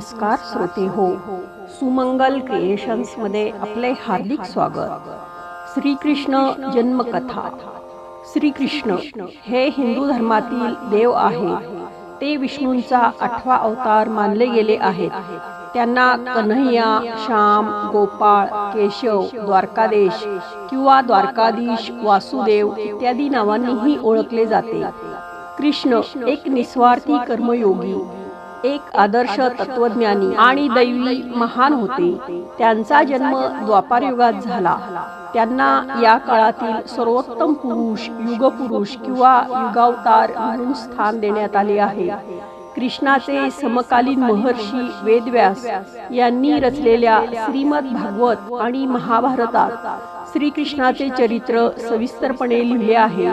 नमस्कार श्रोते हो. सुमंगल क्रिएशन्समध्ये आपले हार्दिक स्वागत. श्रीकृष्ण जन्मकथा. श्रीकृष्ण हे हिंदू धर्मातील देव आहे ते विष्णूंचा आठवा अवतार मानले गेले आहेत. त्यांना कन्हैया श्याम गोपाळ केशव द्वारकादेश किंवा द्वारकाधीश वासुदेव इत्यादी नावांनीही ओळखले जाते. कृष्ण एक निस्वार्थी कर्मयोगी एक आदर्श तत्वज्ञानी आणि दैवी महान होते. त्यांचा जन्म द्वापार युगात झाला. त्यांना या काळातील सर्वोत्तम पुरुष युगपुरुष किंवा युगावतार म्हणून स्थान देण्यात आले आहे. कृष्णाचे समकालीन महर्षी वेदव्यास यांनी रचलेल्या श्रीमद भागवत आणि महाभारतात श्रीकृष्णाचे चरित्र सविस्तरपणे लिहिले आहे.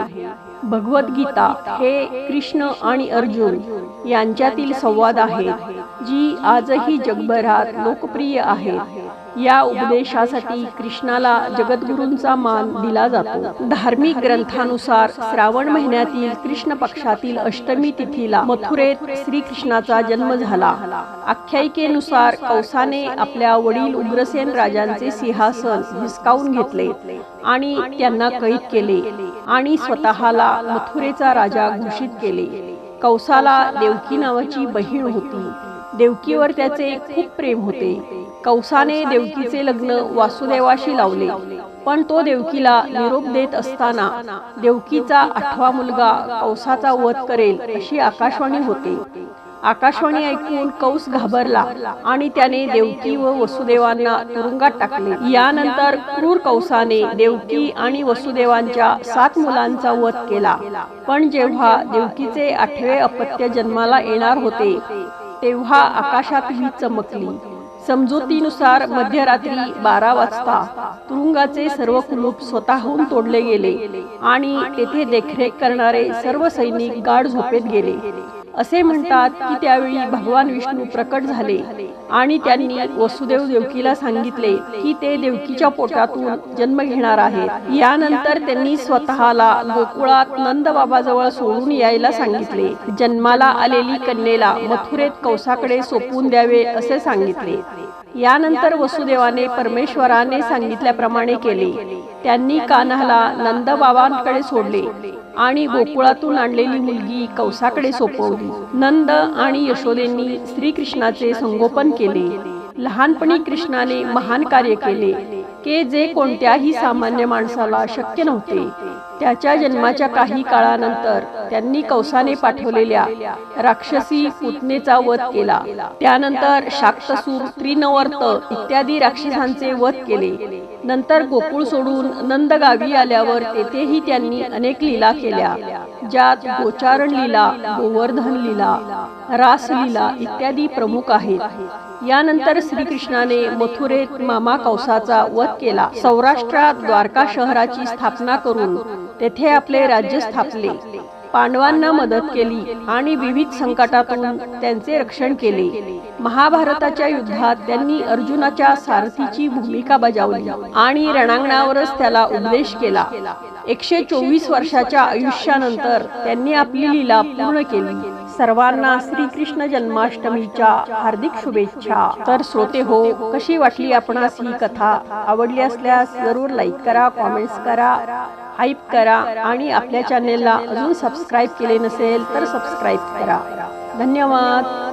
भगवद्गीता हे कृष्ण आणि अर्जुन यांच्यातील संवाद आहेत जी आजही जगभरात लोकप्रिय आहे या उपदेशासाठी कृष्णाला जगद्गुरूंचा मान दिला जातो. धार्मिक ग्रंथानुसार श्रावण महिन्यातील कृष्ण पक्षातील अष्टमी तिथीला मथुरेत श्रीकृष्णाचा जन्म झाला. आख्यायिकेनुसार कौसाने आपल्या वडील उग्रसेन राजांचे सिंहासन हिसकावून घेतले आणि त्यांना कैद केले आणि स्वतःला मथुरेचा राजा घोषित केले. कौसाला देवकी नावाची बहीण होती. देवकीवर त्याचे खूप प्रेम होते. कौसाने देवकीचे लग्न वासुदेवाशी लावले. पण तो देवकीला निरोप देत असताना देवकीचा आठवा मुलगा कौसाचा वध करेल अशी आकाशवाणी होते. आकाशवाणी ऐकून कौस घाबरला आणि त्याने देवकी व वसुदेवांना तुरुंगात टाकले. यानंतर क्रूर कौसाने देवकी आणि वसुदेवांच्या सात मुलांचा वध केला. पण जेव्हा देवकीचे आठवे अपत्य जन्माला येणार होते तेव्हा आकाशात वीज चमकली. समजुतीनुसार मध्यरात्री बारा वाजता तुरुंगाचे सर्व कुलूप स्वतःहून तोडले गेले आणि तेथे देखरेख करणारे सर्व सैनिक गाढ झोपेत गेले. असे म्हणतात की त्यावेळी भगवान विष्णू प्रकट झाले आणि त्यांनी वसुदेव देवकीला सांगितले की ते देवकीच्या पोटातून जन्म घेणार आहेत. यानंतर त्यांनी स्वतःला गोकुळात नंद बाबाजवळ सोडून यायला सांगितले. जन्माला आलेली कन्येला मथुरेत कौसाकडे सोपवून द्यावे असे सांगितले. यानंतर वसुदेवाने परमेश्वराने सांगितल्याप्रमाणे केले. त्यांनी कान्हाला नंद बाबांकडे सोडले आणि गोकुळातून आणलेली मुलगी कौसाकडे सोपवली. नंद आणि यशोदेंनी श्रीकृष्णाचे संगोपन केले. लहानपणी कृष्णाने महान कार्य केले के जे कोणत्याही सामान्य माणसाला शक्य नव्हते. त्याच्या जन्माच्या काही काळानंतर त्यांनी कौसाने पाठवलेल्या राक्षसी पुतनेचा वध केला. त्यानंतर शाक्तसूर त्रिनवर्त इत्यादी राक्षसांचे वध केले. नंतर गोकुळ सोडून नंद गावी आल्यावर तेथेही त्यांनी अनेक लीला केल्या ज्यात गोचारण लीला गोवर्धन लीला रासलीला इत्यादी प्रमुख आहेत. यानंतर श्रीकृष्णाने मथुरेत मामा कौसाचा वध केला. सौराष्ट्रात द्वारका शहराची स्थापना करून तेथे आपले राज्य स्थापले. पांडवांना मदत केली आणि विविध संकटातून त्यांचे रक्षण केले. महाभारताच्या युद्धात त्यांनी अर्जुनाच्या सारथीची भूमिका बजावली आणि रणांगणावरच त्याला उपदेश केला. एकशे चोवीस वर्षाच्या आयुष्यानंतर त्यांनी आपली लीला पूर्ण केली. सर्वांना श्रीकृष्ण जन्माष्टमीच्या हार्दिक शुभेच्छा. तर श्रोते हो कशी वाटली आपणास ही कथा? आवडली असल्यास जरूर लाईक करा कॉमेंट्स करा हाईप करा आणि आपल्या चॅनेलला अजून सबस्क्राईब केले नसेल तर सबस्क्राईब करा. धन्यवाद.